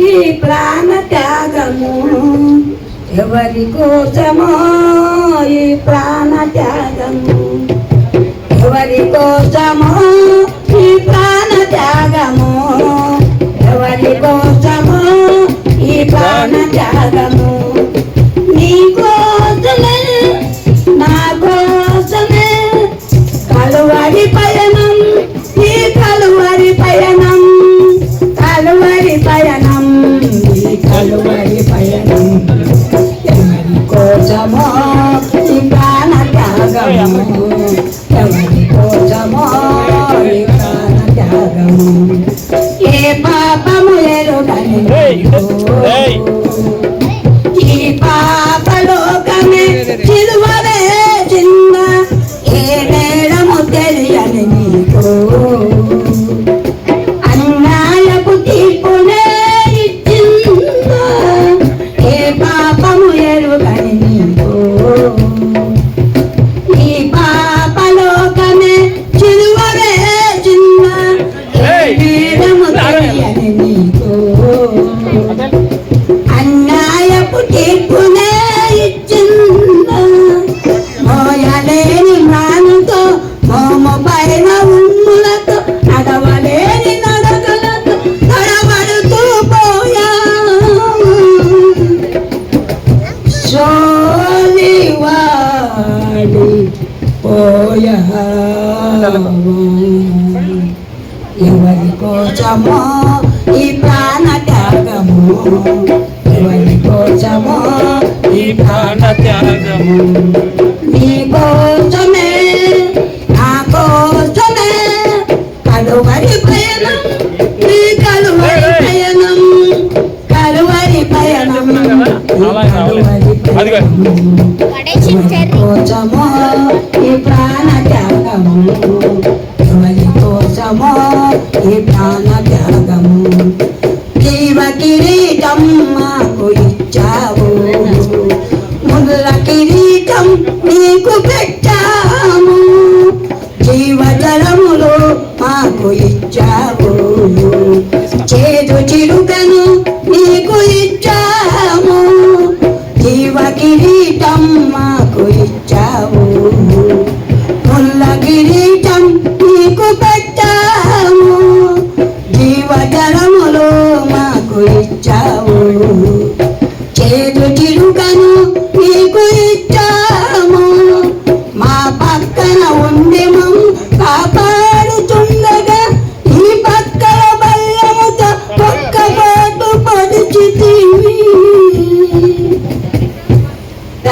ఈ ప్రాణ త్యాగము ఎవరి కోసమో ఈ ప్రాణ త్యాగము? ఎవరి కోసమో ఈ ప్రాణ త్యాగము? ఎవరి కోసమో ఈ ప్రాణ త్యాగము? ఎరుగని ఈ పాపలోకమే ఎవరి కోసమో ఈ ప్రాణ త్యాగము? ఎవరి కోసమో ఈ ప్రాణ త్యాగము? నీ కోసమే నా కోసమే కలువరి పయనం నీ కలువరి కలువరి ఈ కలువరి పయనం ఎవరి కోసమో ఈ ప్రాణ త్యాగము ఎవరి కోసమో ఈ ప్రాణ త్యాగము జీవ కిరీటం మాకు ఇచ్చావు. ముల్ల కిరీటం నీకు పెట్టాము. జీవ జలములు మాకు ఇచ్చావు.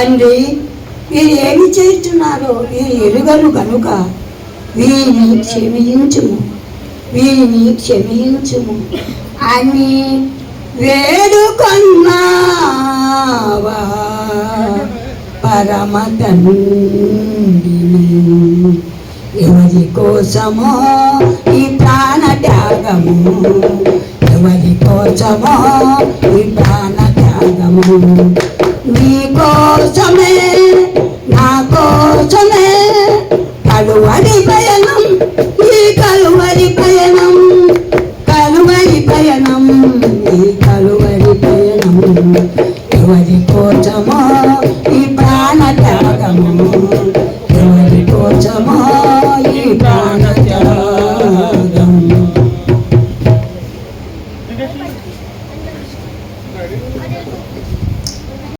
తండ్రి వీరు ఏమి చేస్తున్నారో వీరు ఎరుగరు కనుక వీరిని క్షమించుము. వీరిని క్షమించుము. అని వేడుకొన్నావా. పరమ తండ్రిని ఎవరి కోసమో ఈ ప్రాణ త్యాగము ఎవరి కోసమో ఈ ప్రాణ త్యాగము కోసమో ఈ ప్రాణ త్యాగము ఎవరి కోసమో